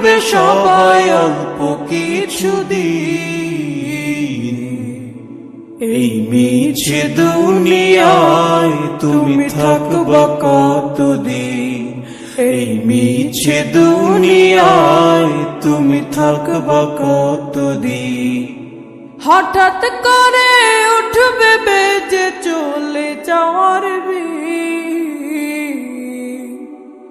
রাখবে সবাই অল্প কিছু দিন। এই মিছে দুনিয়ায় তুমি থাকবা কতদিন? এই মিছে দুনিয়ায় তুমি থাকবা কতদিন? হঠাৎ করে উঠবে